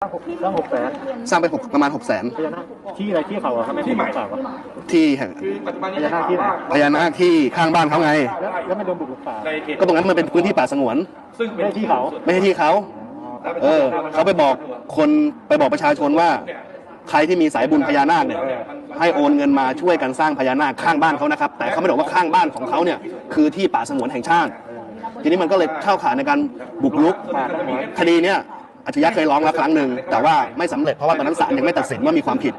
สร้างหกแสนสร้างไปหกประมาณหกแสนพญานาคที่อะไรที่เขาอะครับไม่ที่ที่ใหม่เปล่าวะที่แห่งคือปัจจุบันนี้พญานาคที่ไหนพญานาคที่ข้างบ้านเขาไง แล้วแล้วไม่โดนบุกรุกป่าในเขตก็ตรงนั้นมันเป็นพื้นที่ป่าสงวน ซึ่งไม่เป็นใช่ที่เขาไม่ใช่ที่เขาเออเขาไปบอกคนไปบอกประชาชนว่า ใครที่มีสายบุญพญานาคเนี่ยให้โอนเงินมาช่วยกันสร้างพญานาคข้างบ้านเขานะครับ แต่เขาไม่ได้บอกว่าข้างบ้านของเขาเนี่ยคือที่ป่าสงวนแห่งชาติ ทีนี้มันก็เลยเข้าข่ายในการบุกรุกป่าสงวนคดีเนี่ย อัจฉริยะเคยร้องแล้วครั้งหนึ่งแต่ว่าไม่สำเร็จเพราะว่าตอนนั้นศาลยังไม่ตัดสินว่ามีความผิด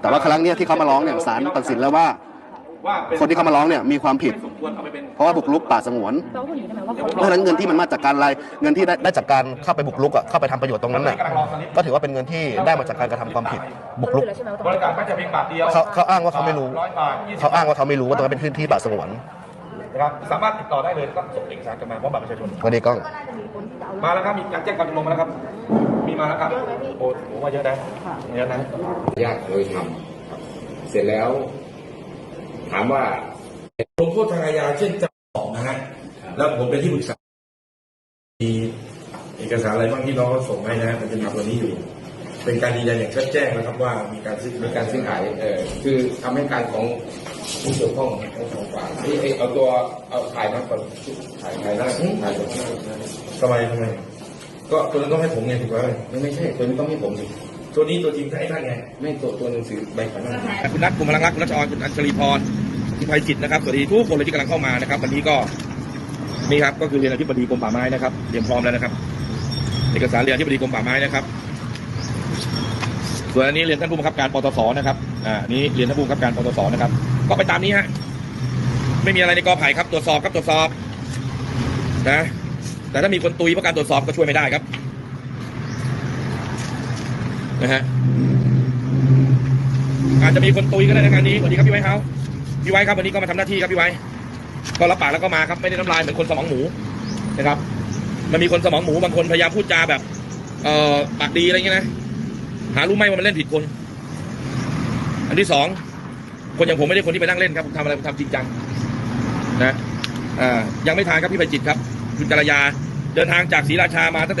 แต่ว่าครั้งเนี้ยที่เขามาร้องเนี่ยศาลตัดสินแล้วว่าว่าเป็นคนที่เขามาร้องเนี่ยมีความผิดสมควรเอาไปเป็นเพราะว่าบุกรุกป่าสงวนเราคนนี้ได้ไหมว่าเขาเพราะฉะนั้นเงินที่มันมาจากการอะไรเงินที่ได้ได้จากการเข้าไปบุกรุกอะเข้าไปทำประโยชน์ตรงนั้นน่ะก็ถือว่าเป็นเงินที่ได้มาจากการกระทำความผิดบุกรุก ใช่ไหมว่าบริการไม่จะเพียงบาทเดียวเขาเขาอ้างว่าเขาไม่รู้ ร้อยบาทยี่สิบเขาอ้างว่าเขาไม่รู้ว่าตรงนั้นเป็นพื้นที่ป่าสงวนนะครับสามารถติดต่อได้เลยต้องส่งเอกสารกันมาพร้อมบัตรประชาชน วันนี้กล้อง มาแล้วครับมีการแจ้งความจำนงมาแล้วครับ มีมาแล้วครับ โอ้ผมว่าเยอะนะเยอะนะญาติโดยธรรมครับเสร็จแล้ว ถามว่าลงโทษทางอาญาเช่นจำสองนะฮะแล้วผมเป็นที่ปรึกษามีเอกสารอะไรบ้างที่น้องเขาส่งให้นะฮะมันจะมีตัวนี้อยู่ เป็นการยืนยันอย่างชัดแจ้งนะครับว่ามีการซื้อมีการซื้อขายเอ่อคือคำให้การของผู้เกี่ยวข้อง ทั้งสองฝ่ายเอ้ยเอ้ยเอาตัวเอาถ่ายมาก่อนถ่ายถ่ายหน้าถ่ายตรงหน้าทำไมทำไมก็ตัวนั้นต้องให้ผมไงถูกไหมไม่ไม่ใช่ตัวนี้ต้องให้ผมดิตัวนี้ตัวจริงถ้าไอ้นั่นไงไม่ตัวตัวหนังสือใบขันนั่นคุณนัทคุณพลังรักคุณรัชออนคุณอัญชลีพรคุณภัยจิตนะครับสวัสดีทุกคนเลยที่กำลังเข้ามานะครับ วันนี้ก็นี่ครับก็คือเรียนอธิบดีกรมป่าไม้นะครับเตรียมพร้อมแล้วนะครับ เอกสารเรียนอธิบดีกรมป่าไม้นะครับส่วนอันนี้เรียนท่านผู้บังคับการปตสนะครับอ่านี้เรียนท่านผู้บังคับการปตสนะครับ ก็ไปตามนี้ฮะ ไม่มีอะไรในกอไผ่ครับตรวจสอบครับตรวจสอบนะแต่ถ้ามีคนตุยเพราะการตรวจสอบก็ช่วยไม่ได้ครับนะฮะอาจจะมีคนตุยก็ได้ในงานนี้สวัสดีครับพี่ไว้เขาพี่ไว้ครับวันนี้ก็มาทำหน้าที่ครับพี่ไว้ก็รับปากแล้วก็มาครับไม่ได้น้ำลายเหมือนคนสมองหมูนะครับ มันมีคนสมองหมูบางคนพยายามพูดจาแบบ เอ่อปากดีอะไรเงี้ยนะหารู้ไหมว่ามันเล่นผิดคน อันที่สองคนอย่างผมไม่ได้คนที่ไปนั่งเล่นครับผมทำอะไรผมทำจริงจัง นะอ่ายังไม่ทานครับพี่ไพจิตครับ คุณจรยา เดินทางจากศรีราชามาตั้งแต่